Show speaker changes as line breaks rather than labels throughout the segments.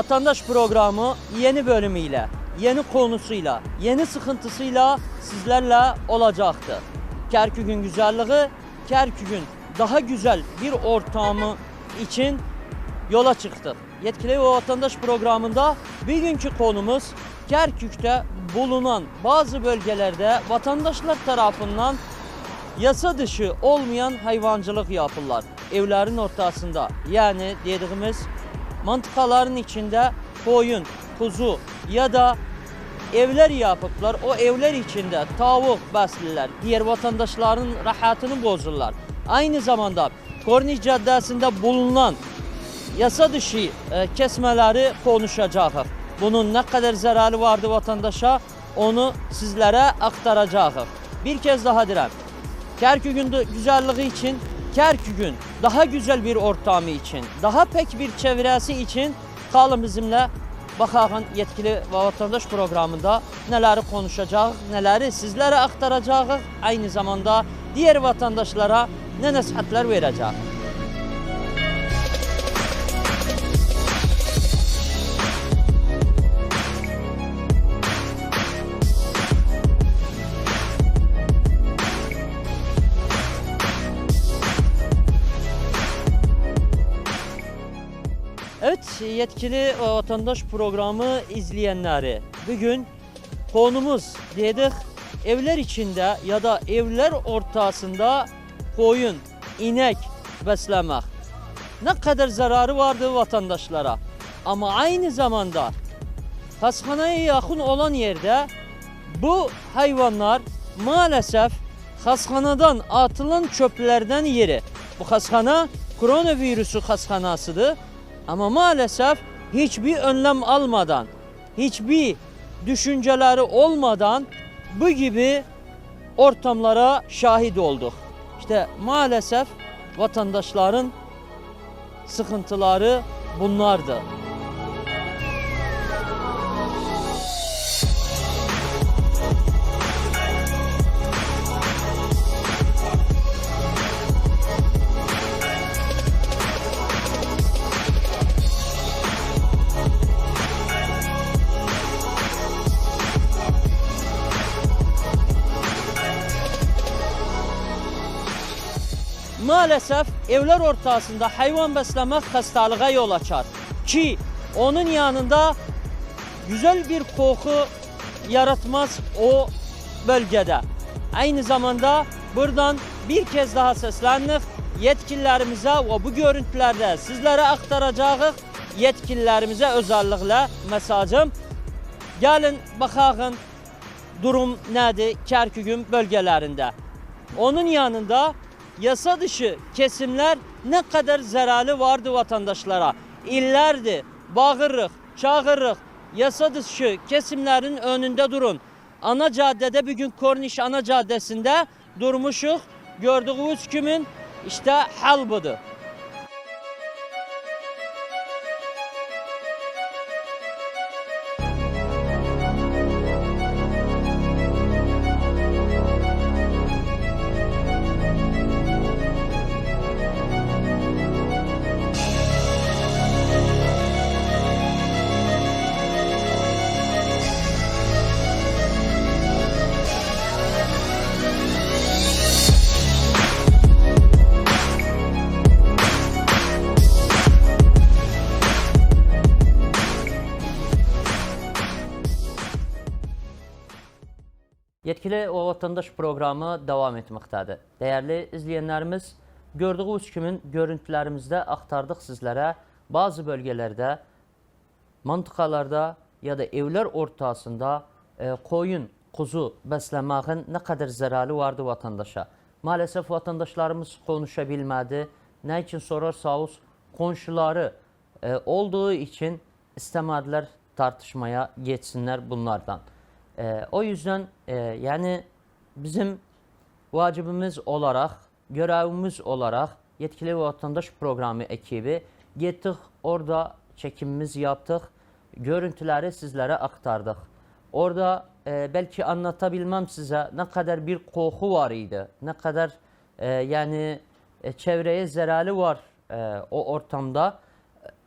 Vatandaş programı yeni bölümüyle, yeni konusuyla, yeni sıkıntısıyla sizlerle olacaktı. Kerkük'ün güzelliği, Kerkük'ün daha güzel bir ortamı için yola çıktık. Yetkili ve Vatandaş programında bir günkü konumuz Kerkük'te bulunan bazı bölgelerde vatandaşlar tarafından yasa dışı olmayan hayvancılık yapırlar. Evlerin ortasında yani dediğimiz mantıkaların içinde koyun, kuzu ya da evler yapıplar. O evler içinde tavuk besliler. Diğer vatandaşların rahatını bozurlar. Aynı zamanda Korniş Caddesi'nde bulunan yasa dışı e, kesmeleri konuşacağız. Bunun ne kadar zararı vardı vatandaşa onu sizlere aktaracağız. Bir kez daha direm. Kerkük'ün de güzelliği için, Kerkük'ün daha güzel bir ortamı için, daha pek bir çevresi için kalın bizimle Bakalım yetkili vatandaş programında neleri konuşacağız, neleri sizlere aktaracağız, aynı zamanda diğer vatandaşlara ne nasihatler vereceğiz. Yetkili ve vatandaş programı izleyenleri bugün konumuz dedik evler içinde ya da evler ortasında koyun, inek beslemek. Ne kadar zararı vardı vatandaşlara. Ama aynı zamanda hastaneye yakın olan yerde bu hayvanlar maalesef hastaneden atılan çöplerden yeri. Bu hastane koronavirüsü hastanasıdır. Ama maalesef hiçbir önlem almadan, hiçbir düşünceleri olmadan bu gibi ortamlara şahit olduk. İşte maalesef vatandaşların sıkıntıları bunlardı. Maalesef evler ortasında hayvan beslemek hastalığa yol açar. Ki onun yanında güzel bir koku yaratmaz o bölgede. Aynı zamanda buradan bir kez daha seslendik. Yetkililerimize ve bu görüntülerde sizlere aktaracağız. Yetkililerimize özellikle mesajım. Gelin bakalım durum nedir Kerkük'ün bölgelerinde. Onun yanında yasa dışı kesimler ne kadar zararlı vardı vatandaşlara. İllerdi, bağırırıq, çağırırıq, yasa dışı kesimlerin önünde durun. Ana caddede bugün Korniş ana caddesinde durmuşuk. Gördüğünüz kimin işte hal budur. Vatandaş programı devam etmektedir. Değerli izleyenlerimiz, gördüğünüz kimin görüntülerimizde aktardık sizlere bazı bölgelerde, mantıkalarda ya da evler ortasında e, koyun, kuzu beslemeğin ne kadar zararı vardı vatandaşa. Maalesef vatandaşlarımız konuşabilmedi. Ne için sorarsanız komşuları e, olduğu için istemediler tartışmaya geçsinler bunlardan. Ee, o yüzden e, yani bizim vacibimiz olarak, görevimiz olarak yetkili vatandaş programı ekibi gittik orada çekimimiz yaptık. Görüntüleri sizlere aktardık. Orada e, belki anlatabilmem size ne kadar bir koku var idi. Ne kadar e, yani e, çevreye zararı var e, o ortamda.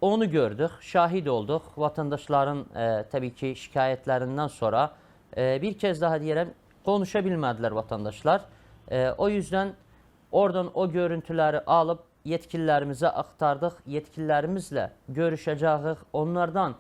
onu gördük, şahit olduk. Vatandaşların e, tabii ki şikayetlerinden sonra e, bir kez daha diyelim konuşabilmediler vatandaşlar. E, o yüzden oradan o görüntüleri alıp yetkililerimize aktardık. Yetkililerimizle görüşeceğiz. Onlardan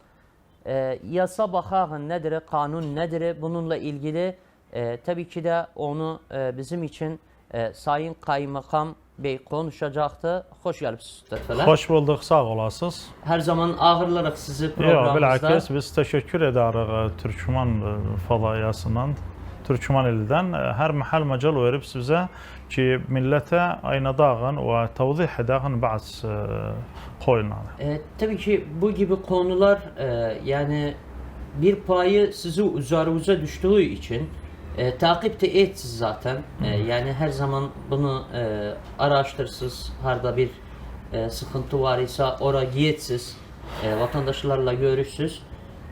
e, yasa bakağın nedir, kanun nedir bununla ilgili e, tabii ki de onu e, bizim için e, Sayın Kaymakam Bey konuşacaktı. Hoş geldiniz Tefeler.
Hoş bulduk, sağ olasınız.
Her zaman ağırlarak sizi
Yok,
programımızda.
bilakis biz teşekkür ederiz Türkmen e, falayasından, Türkmen elinden. E, Her mahal macal verip size ki millete ayna dağın ve tevzih edağın bazı e.
E, tabii ki bu gibi konular e, yani bir payı sizi üzerinize düştüğü için e, takip de etsiz zaten. E, yani her zaman bunu e, araştırsız, harda bir e, sıkıntı var ise oraya giyetsiz, e, vatandaşlarla görüşsüz.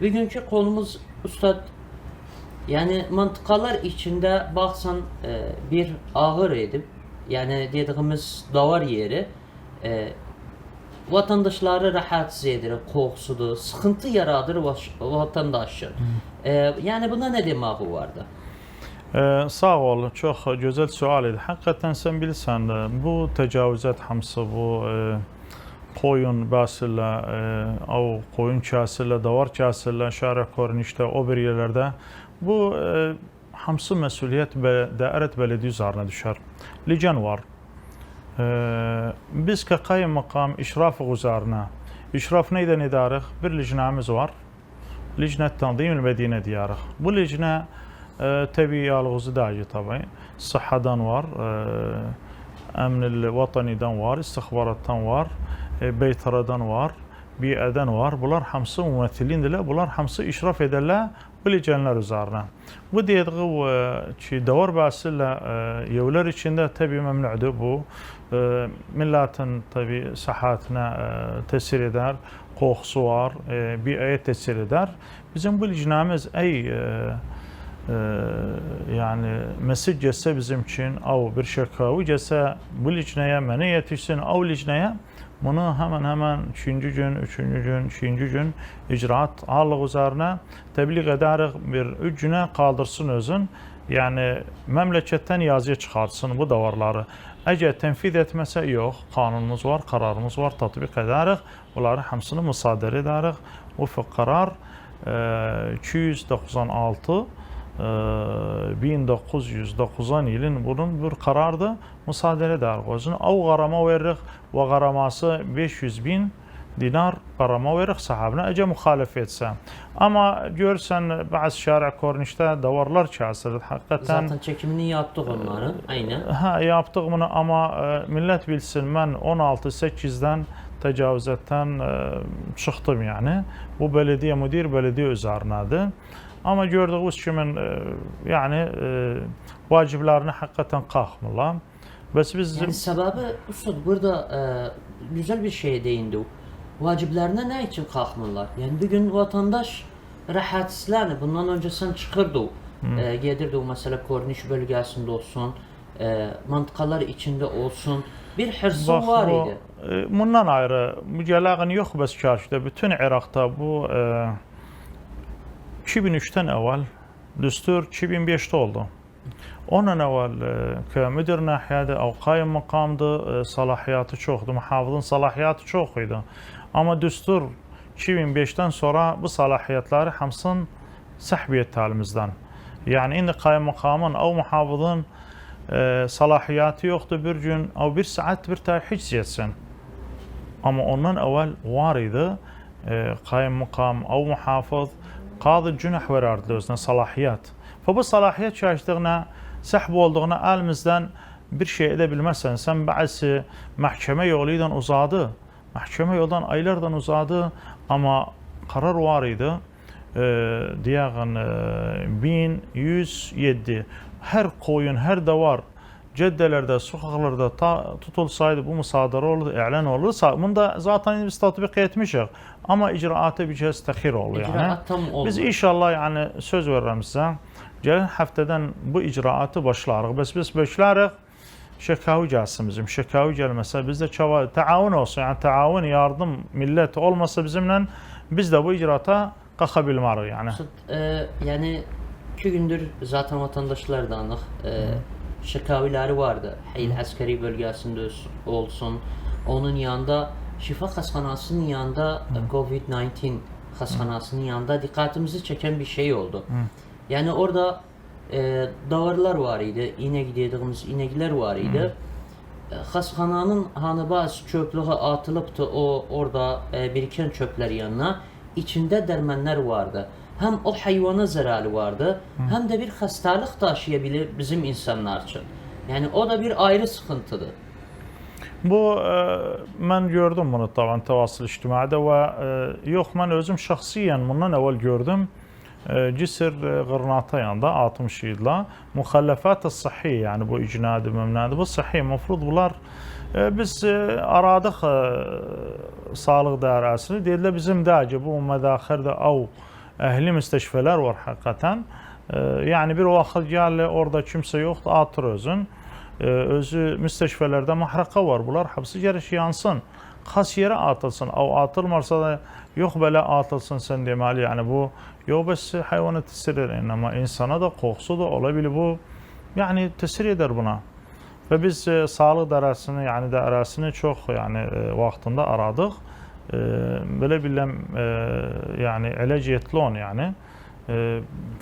Bugünkü konumuz Ustad yani mantıkalar içinde baksan e, bir ağır edip yani dediğimiz davar yeri e, vatandaşları rahatsız edir, korkusudur, sıkıntı yaradır vatandaşın. E, yani buna ne demek vardı?
Ee, sağ ol, çok güzel sual idi. Hakikaten sen bilirsen e, bu tecavüzat hamsı, bu e, qoyun bəsirlə, o e, qoyun kəsirlə, davar kəsirlə, şəhərə kornişdə, o bir yerlərdə bu e, hamısı məsuliyyət də Ərət Bələdiyyə üzərinə düşər. Licən var. E, biz ki, qayım məqam işrafıq üzərinə, İşraf neydən idarıq? Bir licnəmiz var. Licnə Tanzim-ül Mədinə deyarıq. Bu licnə təbii alğızı dahi təbii. Sıhhadan var, əmnil vətanidən var, istihbaratdan var beytaradan var bi'eden var. Bunlar hamsı mümethilin bunlar hamsı işraf ederler bu lejenler üzerine. Bu dediği e, ki davar bahsiyle e, yevler içinde tabii memnu'du bu. E, milletin tabii sıhhatine e, tesir eder kokusu var, e, bi'ye tesir eder. Bizim bu licnamız ey e, e, yani mesaj cesse bizim için av bir şakavi cesse bu licneye mene yetişsin av licneye bunu hemen üçüncü gün, üçüncü gün, üçüncü gün icraat ağırlık üzerine tebliğ ederek bir üç güne kaldırsın özün. Yani memleketten yazıya çıkartsın bu davarları. Eğer tenfid etmese yok, kanunumuz var, kararımız var, tatbik ederiz. Bunları hamsını müsaade ederiz. Bu karar e, 296 1909-cu ilin bunun bir qarardır. Müsadərə dəyər qoysun. Av qarama veririk və qaraması 500 bin dinar qarama veririk sahibinə əgər müxalif etsə. Amma görürsən bəzi şərə görünüşdə davarlar kəsir. Həqiqətən
Zaten çəkimini yapdıq onların, aynən.
Hə, yapdıq bunu amma e, millət bilsin mən 16-8-dən təcavüzətdən ə, çıxdım yəni. Bu bələdiyyə müdir, bələdiyyə üzərinədir. Ama gördüğümüz kimin e, yani e, vaciplerini hakikaten kalkmırlar. Bes biz
Yani sebebi Ustad burada e, güzel bir şeye değindi. Vaciplerine ne için kalkmırlar? Yani bir gün vatandaş rahatsızlanır. Bundan önce sen çıkırdı. E, gelirdi o mesela Korniş bölgesinde olsun. E, mantıkalar içinde olsun. Bir hırsın var
bu,
idi.
e, Bundan ayrı mücəlağın yox bəs çarşıda bütün Irak'ta bu e, 2003'ten evvel düstur 2005'te oldu. Ondan evvel e, ki müdür nahiyede ev kayın makamdı, e, salahiyatı çoktu, muhafızın salahiyatı çok idi. Ama düstur 2005'ten sonra bu salahiyetleri hamsın sahb etti elimizden. Yani indi kayın makamın ev muhafızın e, salahiyatı yoktu bir gün, ev bir saat bir tahhiç etsin. Ama ondan evvel var idi. E, kaymakam ev muhafız qadı cünah verardı özünə salahiyat. Fa bu salahiyat çarşdığına, səhv olduğuna əlimizdən bir şey edə bilməzsən. Sən bəzi məhkəmə yolu uzadı. Məhkəmə yoldan aylardan uzadı, amma qarar var idi. E, deyəğin e, 1107 hər koyun, hər davar caddelerde, sokaklarda ta, tutulsaydı bu müsaade olur, e'lan olur. Bunu da zaten biz tatbik etmişik. Ama icraatı bir kez tehir oldu yani.
İcraat tam olmadı.
Biz inşallah yani söz veririm size. Gələn həftədən bu icraatı başlarıq. Bəs biz beklərik şekavi gelsin bizim. Şekavi gelmese bizde çaba, taavun olsun. Yani taavun, yardım, millet olmasa bizimle biz de bu icraata kalkabilmeyiz yani.
Maksud, e, yani gündür zaten vatandaşlar da anlık e, şakavileri vardı. Hayl askeri bölgesinde olsun. Onun yanında şifa hastanasının yanında e, Covid-19 hastanasının yanında dikkatimizi çeken bir şey oldu. Yani orada e, davarlar var idi. İnek dediğimiz inekler var idi. Hastananın hani bazı çöplüğe atılıptı o orada e, biriken çöpler yanına. içinde dermenler vardı. Hem o hayvana zararı vardı hem de bir hastalık taşıyabilir bizim insanlar için. Yani o da bir ayrı sıkıntıdır.
Bu e, mən gördüm bunu taban təvasül ictimaidə və e, yox mən özüm şəxsiyyən bundan əvvəl gördüm. E, Cisr e, qırnata yanında 60 ildə müxəllafat səhhi, yəni bu icnadi məmnədi bu səhhi məfrud bunlar e, biz e, aradıq e, sağlıq dairəsini. Dedilər bizim də ki bu mədaxirdə av əhli müstəşfələr var həqiqətən. E, yəni bir vaxt gəl orada kimsə yoxdur, atır özün. Ee, özü müstəşfələrdə mahraqa var. Bunlar hapsi gərək yansın. Xas yerə atılsın. O atılmarsa da yox belə atılsın sən deməli. Yəni bu yox bəs heyvana təsir edir. Amma insana da qoxusu da ola bilər bu. Yəni təsir edər buna. Və biz e, sağlıq dairəsini, yəni dairəsini çox yəni e, vaxtında aradıq. E, belə biləm e, yəni elə yetlon yəni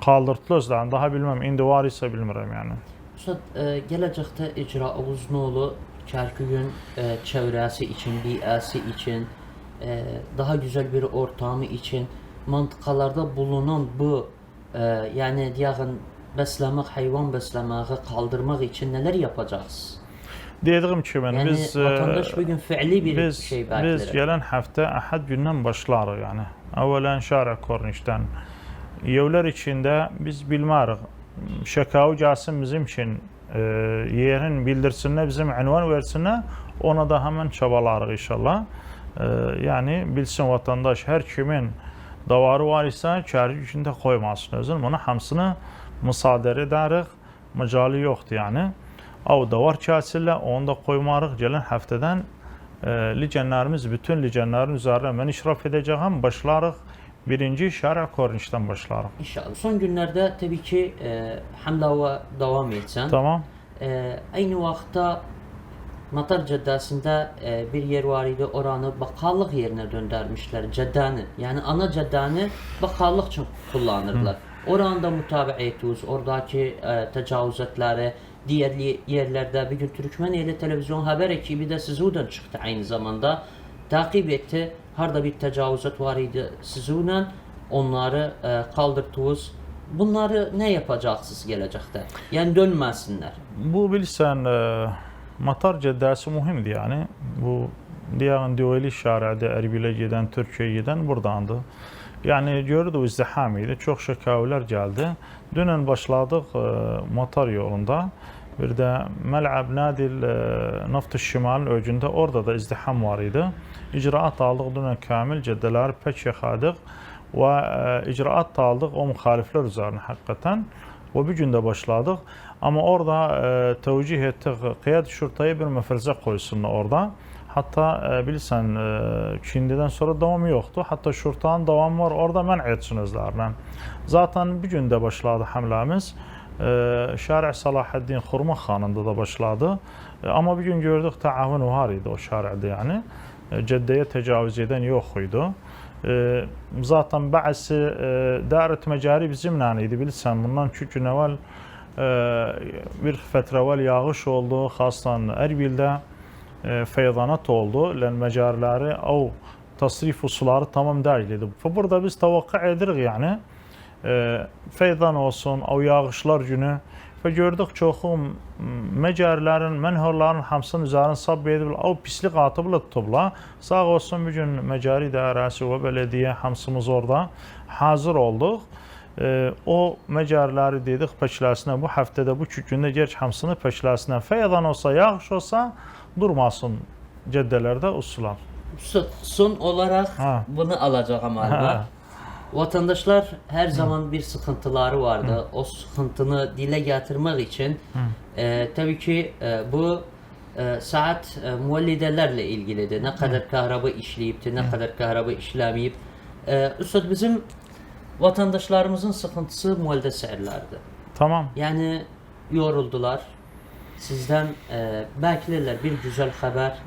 qaldırdılar özlərini. Daha bilməm indi var isə bilmirəm yəni.
Üstad, e, gələcəkdə icraımız nə olur? Kərküyün e, çevrəsi için, biyəsi e, daha güzel bir ortamı için, mantıqalarda bulunan bu, e, yəni deyəğin bəsləmək, heyvan bəsləməyi qaldırmaq için nələr yapacaqsınız?
Dediyim kimi
Yəni
biz e,
vatandaş bugün fiili bir
biz
şey
biz
bəklər.
gələn həftə Əhəd gündən başlarıq yəni. Əvvələn şərə kornişdən. Yevlər içində biz bilmərik. Şəkavi gəlsin bizim üçün e, yerin bildirsinlər, bizim ünvan versinlər. Ona da həmən çabalarıq inşallah. E, yəni bilsin vətəndaş hər kimin davarı var isə kəri içində qoymasın özün. Bunu hamısını müsadirə edərik. Məcali yoxdur yəni. Av davar kəsirlər, onu da qoymarıq. Gələn həftədən e, licənlərimiz, bütün licənlərin üzərinə mən işraf edəcəyəm. Başlarıq birinci şərə kornişdən başlarıq.
İnşallah. Son günlərdə təbii ki, e, həmləva davam etsən.
Tamam.
E, eyni vaxtda Matar Cəddəsində e, bir yer var idi, oranı baqqallıq yerinə döndərmişlər, cəddəni. Yəni ana cəddəni baqqallıq üçün kullanırlar. Oranı da mütabiə etdiniz, oradakı e, təcavüzətləri, diğer yerlərdə bir gün Türkmeniyeli televizyon haber ekibi de Sizu'dan çıktı aynı zamanda. Takip etti. Harda bir tecavüzet var idi Sizu'dan. Onları e, kaldırttınız. Bunları ne yapacaksınız gelecekte? Yani dönmesinler.
Bu bilirsən e, Matar cəddəsi mühimdir yəni. Bu deyəğin Diyeli şəhərdə Ərbilə gedən, Türkiyəyə gedən burdandır. Yəni görürdük izdiham idi. Çox şəkavilər gəldi. Dünən başladıq e, Matar yolunda. Bir də Məl'ab Nadil e, Şimal öcündə orada da izdiham var idi. İcraat aldıq dünən kamil cəddələri pək yaxadıq və e, icraat aldıq o müxaliflər üzərinə həqiqətən. Və bu gün də başladıq. Amma orada e, təvcih etdik qiyad şurtaya bir məfərzə qoysunlar orada. Hatta e, bilirsən e, ikindidən sonra davamı yoxdur. Hatta şurtanın davamı var. Orada mən etsin özlərinə. Zaten bu gün də başladı həmləmiz. E, Şərə Salahaddin Xurma xanında da başladı. E, amma bu gün gördük təavun var idi o şərədə yəni. E, Cəddəyə təcavüz edən yox idi. E, zaten bəzi e, dairət məcari bizimlə idi. Bilirsən bundan 2 gün əvvəl e, bir fətrə əvvəl yağış oldu, xastan Ərbildə feydanat oldu. Lən məcariləri o tasrif usulları tamam idi. Və burada biz təvəqqə edirik yəni e, olsun, o yağışlar günü və gördük çoxu məcarilərin, mənhurların hamısının üzərini sab edib, o pislik atıbla tutubla. Sağ olsun bu gün məcari dairəsi və belediyə hamısımız orada hazır olduq. E, o məcariləri dedik pəkləsinə bu həftədə bu iki gündə hamısını pəkləsinə feydan olsa, yağış olsa durmasın cəddələrdə usular.
Son, son olarak
Ha.
bunu alacağım galiba. Vatandaşlar her zaman bir sıkıntıları vardı. O sıkıntını dile getirmek için e, tabii ki e, bu e, saat e, muvallidelerle ilgilidir. Ne kadar kahraba işleyipti, ne kadar kahraba işlemeyip. E, Üstad bizim vatandaşlarımızın sıkıntısı muvalide seyirlerdi.
Tamam.
Yani yoruldular. Sizden e, beklerler bir güzel haber.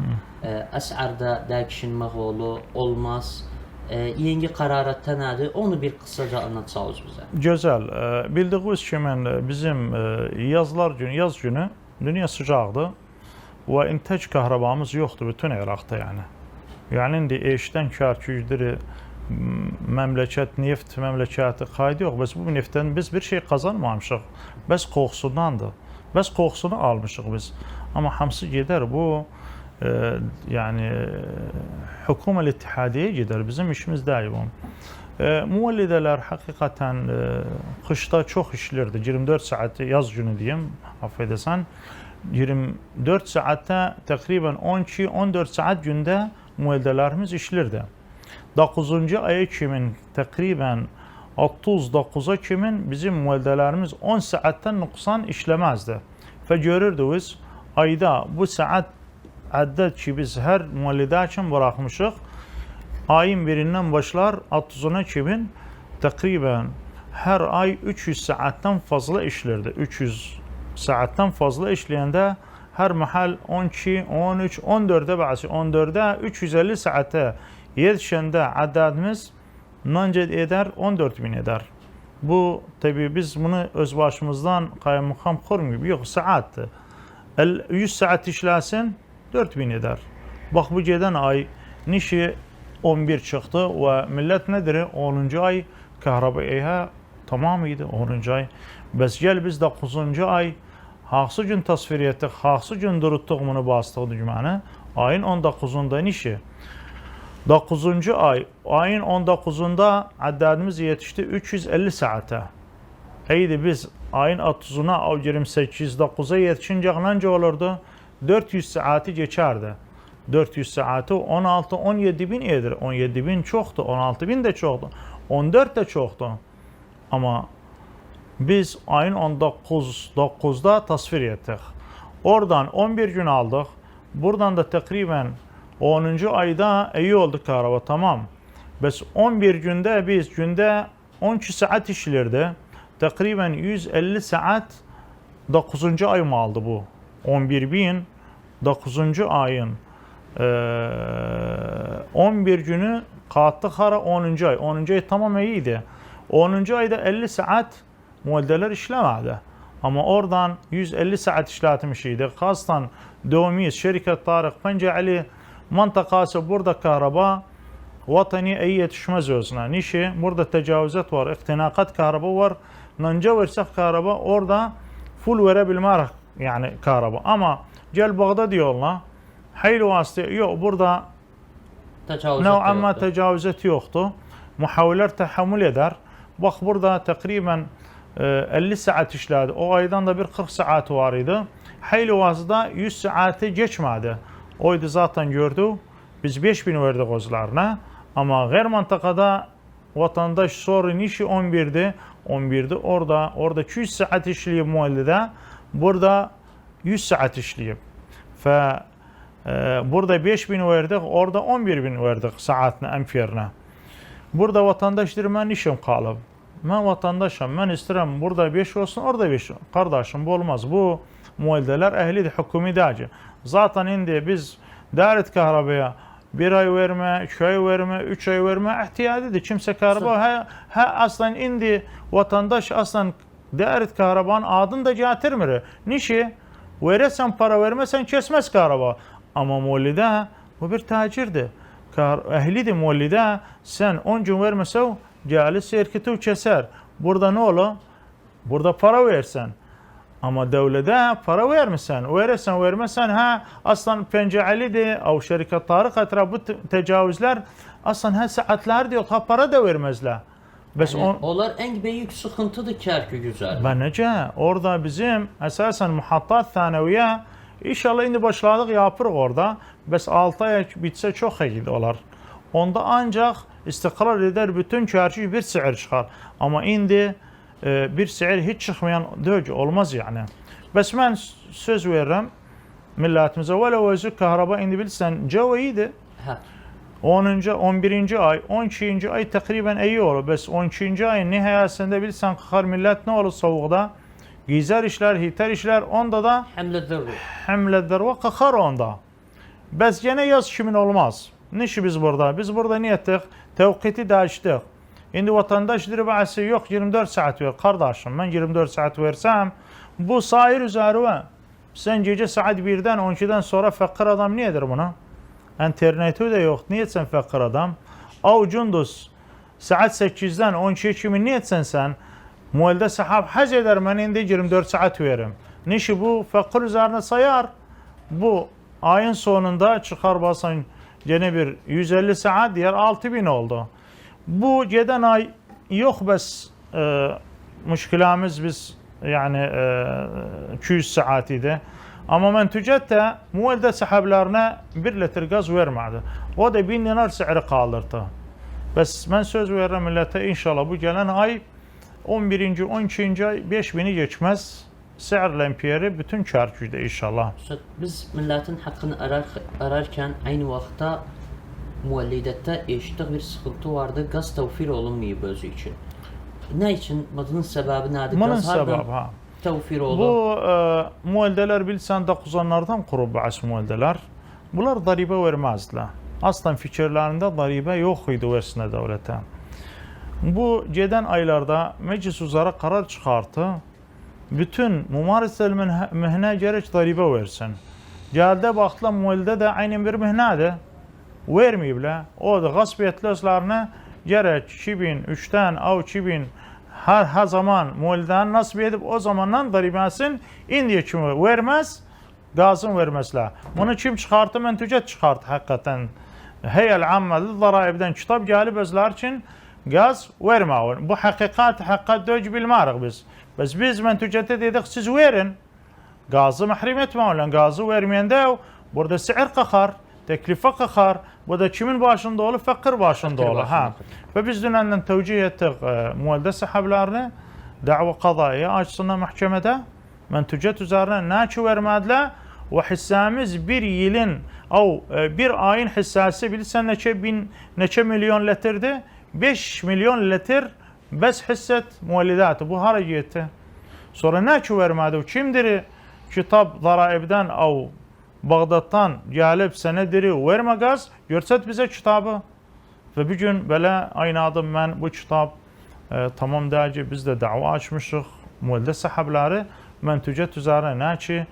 E, esarda değişinmek oğlu olmaz. E, yeni kararattan adı onu bir kısaca anlatsanız bize.
Gözəl. Ə, Bildiyiniz kimi ə, bizim ə, yazlar günü, yaz günü dünya sıcaqdır və intaj qəhrəbamız yoxdur bütün İraqda yəni. Yəni indi eşdən kərkücdür məmləkət neft məmləkəti qaydı yox. Bəs bu neftdən biz bir şey qazanmamışıq. Bəs qoxusundandır. Bəs qoxusunu almışıq biz. Amma hamısı gedər bu ə, yəni hökumət ittihadiyyə gedər. Bizim işimiz deyil bu. E, müvəllidələr həqiqətən e, qışda çox işlirdi. 24 saat yaz günü deyim, əfv edəsən. 24 saatdə təqribən 12-14 saat gündə müvəllidələrimiz işlirdi. 9-cu aya kimin təqribən 69-a kimin bizim müəllimələrimiz 10 saatdan nöqsan işləməzdi. Və görürdünüz, ayda bu saat ədəd ki biz hər müəllidə üçün buraxmışıq, ayın birindən başlar 30-una kimin təqribən hər ay 300 saatdan fazla işlərdi. 300 saatdan fazla işləyəndə hər məhəl 12, 13, 14-ə bəzi 14-ə 350 saata yetişəndə ədədimiz 14 Nance eder 14 bin eder. Bu tabi biz bunu öz başımızdan kaymakam kurmuyor. Yok saat. 100 saat işlesin 4000 eder. Bak bu geden ay nişi 11 çıktı ve millet nedir? 10. ay kahrabayha tamamıydı 10. ay. Bəs gel biz 9. ay hansı gün tasvir etdik, hansı gün durutduq bunu bastıq cüməni? Ayın 19-unda nişi? 9. ay, ayın 19'unda adadımız yetişti 350 saate. İyiydi biz ayın 30'una, o 28, 9'a yetişince ne olurdu? 400 saati geçerdi. 400 saati 16-17 bin edir. 17 bin çoktu, 16 bin de çoktu. 14 de çoktu. Ama biz ayın 19 9'da tasvir ettik. Oradan 11 gün aldık. Buradan da takriben 10. ayda iyi olduk araba tamam. Biz 11 günde biz günde 12 saat işlerdi. Takriben 150 saat 9. ay mı aldı bu? 11 bin 9. ayın ee, 11 günü kattık hara 10. ay. 10. ay tamam iyiydi. 10. ayda 50 saat muvaldeler işlemedi. Ama oradan 150 saat işletmişiydi. Kastan Doğumiyiz, Şirket Tarık, Mantakası burada kahraba vatani iyi yetişmez özüne. Nişi? Burada tecavüzet var, iktinakat kahraba var. Nanca versek kahraba orada full verebilmek yani kahraba. Ama gel Bağdat diyorlar. Hayli vasıta yok burada
Tecavüz
Nav'an ma
yoktu.
tecavüzet yoktu. Muhaviler tahammül eder. Bak burada takriben e, 50 saat işledi. O aydan da bir 40 saat var idi. Hayli vazda 100 saati geçmedi. Oydu zaten gördü. Biz 5000 verdik özlerine. Ama gayr mantıkada vatandaş soru nişi 11'di. 11'di orada orada 200 saat işleyip muallide. Burada 100 saat işleyip. Fe ee, burada 5000 verdik, orada 11 bin verdik saatine, amperine. Burada vatandaş deyir, mən işim qalıb. Mən vatandaşam, mən istəyirəm burada 5 olsun, orada 5 olsun. Qardaşım, bu olmaz. Bu müəllidələr əhlidir, hükumi deyəcək. Zaten indi biz dərit kəhrabaya bir ay vermə, iki ay vermə, üç ay vermə ehtiyadidir. Kimsə kəhraba, hə, hə aslan indi vatandaş aslan dərit kəhrabanın adını da gətirmir. Nişi? Verirsen para vermezsen kesmez karaba. Ama muallide bu bir tacirdir. Kar, ehlidir muallide. Sen 10 gün vermesen gelir şirketi keser. Burada ne olur? Burada para versen. Ama devlete para vermişsen, verirsen vermezsen ha aslan pencealidir, av şirket tarık etrafı bu te- tecavüzler aslan ha saatler diyor ha para da vermezler. Bes
Yani
on,
onlar en büyük sıkıntıdır Kerkük üzerinde.
Bence orada bizim esasen muhattat thanaviye inşallah indi başladık yapırıq orada. Bəs 6 ay bitsə çox iyi olar. onda ancak istikrar eder bütün çarşı bir sicir çıkar. Ama indi bir sicir hiç çıkmayan döc olmaz yani. Bes ben söz veririm milletimize velev özü kahraba indi bilsen cevap iyiydi.
Ha.
10. 11. ay, 12. ay takriben iyi olur. Bes 12. ayın nihayesinde bilsen kahar millet ne olur soğukta? Giyzer işler, hiter işler, onda da
Hamle zırru.
hamledir ve kahar onda. Bes gene yaz kimin olmaz. Nişi biz burada? Biz burada ne ettik? Tevkiti değiştik. Şimdi vatandaş dirbası yok 24 saat ver. Kardeşim ben 24 saat versem bu sair üzeri ve sen gece saat 1'den 12'den sonra fakir adam niyedir buna? İnterneti de yok. Niye sen fakir adam? Av cunduz saat 8'den 12'ye kimi niye sen sen? Muelde sahab hac eder ben indi 24 saat veririm. Nişi bu fakir üzerine sayar. Bu ayın sonunda çıkar basan gene bir 150 saat diğer 6000 oldu. Bu geden ay yok bes e, müşkilamiz biz yani e, 200 saat idi. Ama ben tücette muelde sahablarına bir litre gaz vermedi. O da 1000 dinar sicri kaldırdı. Bes ben söz veririm millete inşallah bu gelen ay 11. 12. ay 5000'i geçmez. Sicr lempiyeri bütün çarküde inşallah.
Biz milletin hakkını arar, ararken aynı vaxtda müellidette eşitlik bir sıkıntı vardı. Gaz tevfir olunmuyor özü için. Ne için? Bunun sebebi nedir?
Bunun sebebi ha.
tevfir oldu.
Bu e, mueldeler bilsen 90'lardan kurup bas mueldeler. Bunlar daribe vermezdiler. Aslan fikirlerinde daribe yok idi versinler devlete. Bu gelen aylarda meclis uzara karar çıkarttı. Bütün mumarisel mihne gerek daribe versin. Geldi baktılar muelde de aynı bir mihnedir. verməyiblər. O da qasb etdilər özlərinə gərək 2003-dən av 2000 hər hər zaman müəllidən nasib edib o zamandan daribəsin indiyə kimi verməz, qazın verməzlər. Bunu kim çıxartdı? Məntücət çıxartdı həqiqətən. Heyəl Amməli Zaraibdən kitab gəlib özləri üçün qaz verməyir. Bu həqiqət, həqiqət döc bilmərik biz. Bəs biz məntücətə dedik siz verin. Qazı məhrim etməyən, qazı verməyəndə burada səhər qaxar. Teklife kakar. Bu da kimin başında olur? Fakir başında olur. Ha. Ve biz dünenden tevcih ettik e, muhalde sahiblerine dava kadaiye açsınlar mahkemede. Mentücet üzerine naçı vermediler ve hissamiz bir yılın او bir ayın hissası bilsen neçe bin neçe milyon litrdi? 5 milyon litre bes hisset muhallidatı bu haraciyeti. Sonra naçı vermedi? Kimdir kitap zaraibden av Bağdat'tan gelip senediri verme gaz görset bize kitabı. Ve bir gün böyle aynı adım ben bu kitap e, tamam derece biz de dava açmışız. Muelde sahabları mentücet üzerine naçi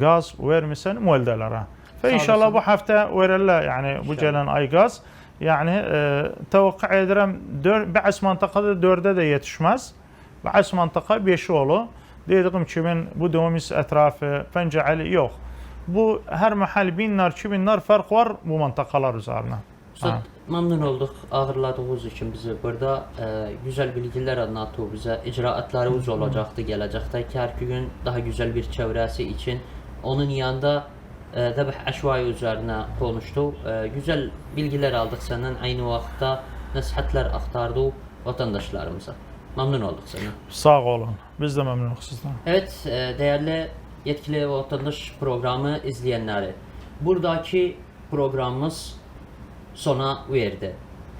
gaz vermişsen mueldelere. Ve
Sağ
inşallah bu hafta verirler yani bu gelen ay gaz. Yani e, tevakkı ederim dör, Be'as mantıkada dörde de yetişmez. Be'as mantıka beşi olur. Dediğim kimin bu domis etrafı penceali yok. Bu her mahal binler, iki binler fark var bu mantıkalar üzerine. Ha.
memnun olduk ağırladığınız için bizi burada e, güzel bilgiler anlattı bize. İcraatlarımız olacaktı gelecekte. Kerkük'ün daha güzel bir çevresi için. Onun yanında e, debih aşvayı üzerine konuştu. E, güzel bilgiler aldık senden. Aynı vakitte nasihatler aktardı vatandaşlarımıza. Memnun olduk senden.
Sağ olun. Biz de memnunuz sizden.
Evet, e, değerli yetkili vatandaş programı izleyenleri. Buradaki programımız sona verdi.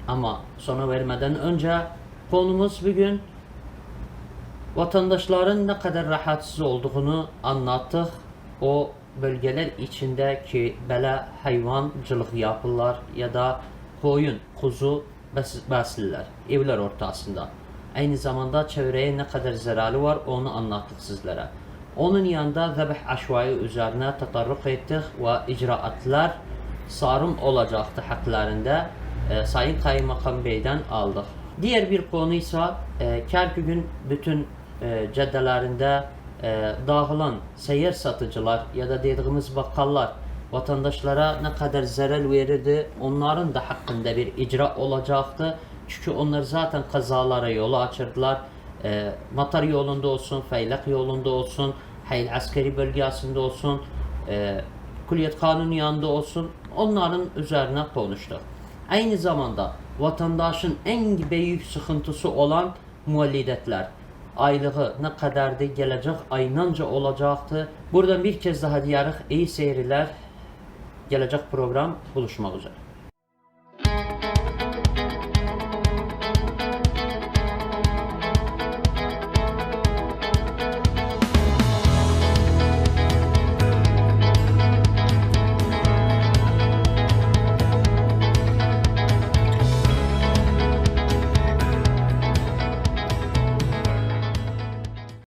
Ama sona vermeden önce konumuz bugün vatandaşların ne kadar rahatsız olduğunu anlattık. O bölgeler içinde ki böyle hayvancılık yapırlar ya da koyun, kuzu bes- beslirler evler ortasında. Aynı zamanda çevreye ne kadar zararı var onu anlattık sizlere. Onun yanında zebih aşvayı üzerine tatarruk ettik ve icraatlar sarım olacaktı haklarında e, Sayın Kaymakam Bey'den aldık. Diğer bir konu ise e, Kerkük'ün bütün e, caddelerinde e, dağılan seyyar satıcılar ya da dediğimiz bakkallar vatandaşlara ne kadar zarar verirdi onların da hakkında bir icra olacaktı. Çünkü onlar zaten kazalara yol açırdılar. E, Matar yolunda olsun, Feylak yolunda olsun, Hayl askeri bölgesinde olsun, e, Kanunu yanında olsun onların üzerine konuştuk. Aynı zamanda vatandaşın en büyük sıkıntısı olan muallidetler. Aylığı ne kadardı, gelecek aynanca olacaktı. Buradan bir kez daha diyarıq iyi seyirler. Gelecek program buluşmak üzere.